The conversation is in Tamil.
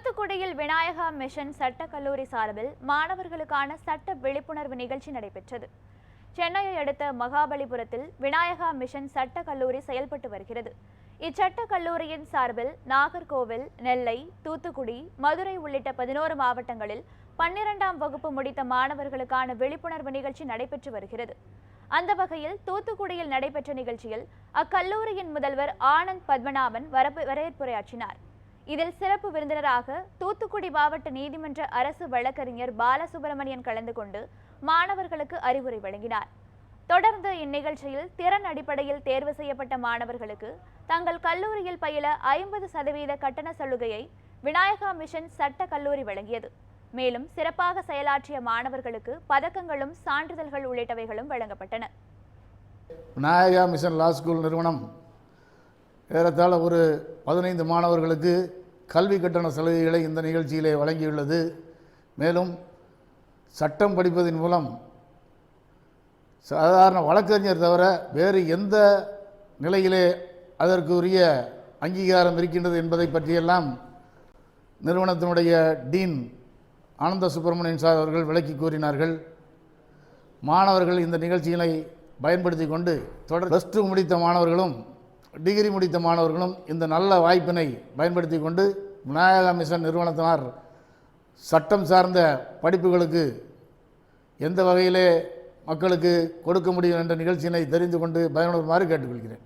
தூத்துக்குடியில் விநாயகா மிஷன் சட்டக்கல்லூரி சார்பில் மாணவர்களுக்கான சட்ட விழிப்புணர்வு நிகழ்ச்சி நடைபெற்றது. சென்னையை அடுத்த மகாபலிபுரத்தில் விநாயகா மிஷன் சட்ட கல்லூரி செயல்பட்டு வருகிறது. இச்சட்ட கல்லூரியின் சார்பில் நாகர்கோவில் நெல்லை தூத்துக்குடி மதுரை உள்ளிட்ட பதினோரு மாவட்டங்களில் பன்னிரெண்டாம் வகுப்பு முடித்த மாணவர்களுக்கான விழிப்புணர்வு நிகழ்ச்சி நடைபெற்று வருகிறது. அந்த வகையில் தூத்துக்குடியில் நடைபெற்ற நிகழ்ச்சியில் அக்கல்லூரியின் முதல்வர் ஆனந்த் பத்மநாபன் வரப்பு வரவேற்புரையாற்றினார். இதில் சிறப்பு விருந்தினராக தூத்துக்குடி மாவட்ட நீதிமன்ற அரசு வழக்கறிஞர் பாலசுப்பிரமணியன் கலந்து கொண்டு மாணவர்களுக்கு அறிவுரை வழங்கினார். தொடர்ந்து இந்நிகழ்ச்சியில் திறன் அடிப்படையில் தேர்வு செய்யப்பட்ட மாணவர்களுக்கு தங்கள் கல்லூரியில் பயில ஐம்பது சதவீத கட்டண சலுகையை விநாயகா மிஷன் சட்ட கல்லூரி வழங்கியது. மேலும் சிறப்பாக செயலாற்றிய மாணவர்களுக்கு பதக்கங்களும் சான்றிதழ்கள் உள்ளிட்டவைகளும் வழங்கப்பட்டன. விநாயகா மிஷன் லா ஸ்கூல் நிறுவனம் ஏறத்தாழ ஒரு பதினைந்து மாணவர்களுக்கு கல்வி கட்டண சலுகைகளை இந்த நிகழ்ச்சியிலே வழங்கியுள்ளது. மேலும் சட்டம் படிப்பதன் மூலம் சாதாரண வழக்கறிஞர் தவிர வேறு எந்த நிலையிலே அதற்குரிய அங்கீகாரம் இருக்கின்றது என்பதை பற்றியெல்லாம் நிறுவனத்தினுடைய டீன் ஆனந்த சுப்பிரமணியன் சார் அவர்கள் விளக்கி கூறினார்கள். மாணவர்கள் இந்த நிகழ்ச்சிகளை பயன்படுத்தி கொண்டு தொடர் ப்ளஸ் டூ முடித்த மாணவர்களும் டிகிரி முடித்த மாணவர்களும் இந்த நல்ல வாய்ப்பினை பயன்படுத்தி கொண்டு விநாயகா மிஷன் நிறுவனத்தினார் சட்டம் சார்ந்த படிப்புகளுக்கு எந்த வகையிலே மக்களுக்கு கொடுக்க முடியும் என்ற நிகழ்ச்சியினை தெரிந்து கொண்டு பயனுறுமாறு கேட்டுக்கொள்கிறேன்.